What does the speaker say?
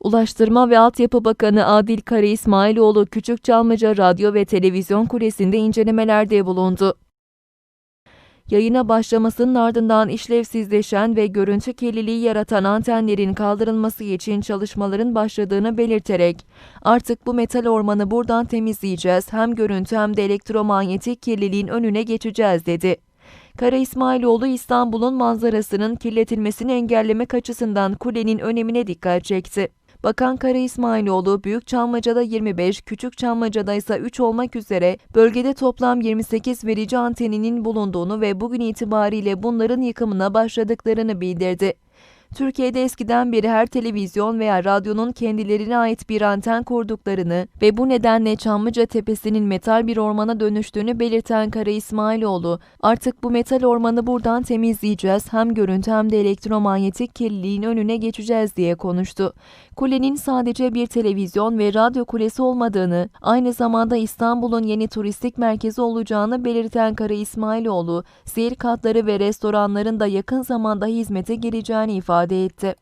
Ulaştırma ve Altyapı Bakanı Adil Kara İsmailoğlu Küçükçamlıca Radyo ve Televizyon Kulesi'nde incelemelerde bulundu. Yayına başlamasının ardından işlevsizleşen ve görüntü kirliliği yaratan antenlerin kaldırılması için çalışmaların başladığını belirterek, artık bu metal ormanı buradan temizleyeceğiz, hem görüntü hem de elektromanyetik kirliliğin önüne geçeceğiz dedi. Kara İsmailoğlu İstanbul'un manzarasının kirletilmesini engellemek açısından kulenin önemine dikkat çekti. Bakan Kara İsmailoğlu, Büyükçamlaca'da 25, Küçükçamlaca'da ise 3 olmak üzere bölgede toplam 28 verici anteninin bulunduğunu ve bugün itibariyle bunların yıkımına başladıklarını bildirdi. Türkiye'de eskiden beri her televizyon veya radyonun kendilerine ait bir anten kurduklarını ve bu nedenle Çamlıca Tepesi'nin metal bir ormana dönüştüğünü belirten Kara İsmailoğlu, artık bu metal ormanı buradan temizleyeceğiz, hem görüntü hem de elektromanyetik kirliliğin önüne geçeceğiz diye konuştu. Kulenin sadece bir televizyon ve radyo kulesi olmadığını, aynı zamanda İstanbul'un yeni turistik merkezi olacağını belirten Kara İsmailoğlu, seyir katları ve restoranların da yakın zamanda hizmete gireceğini ifade they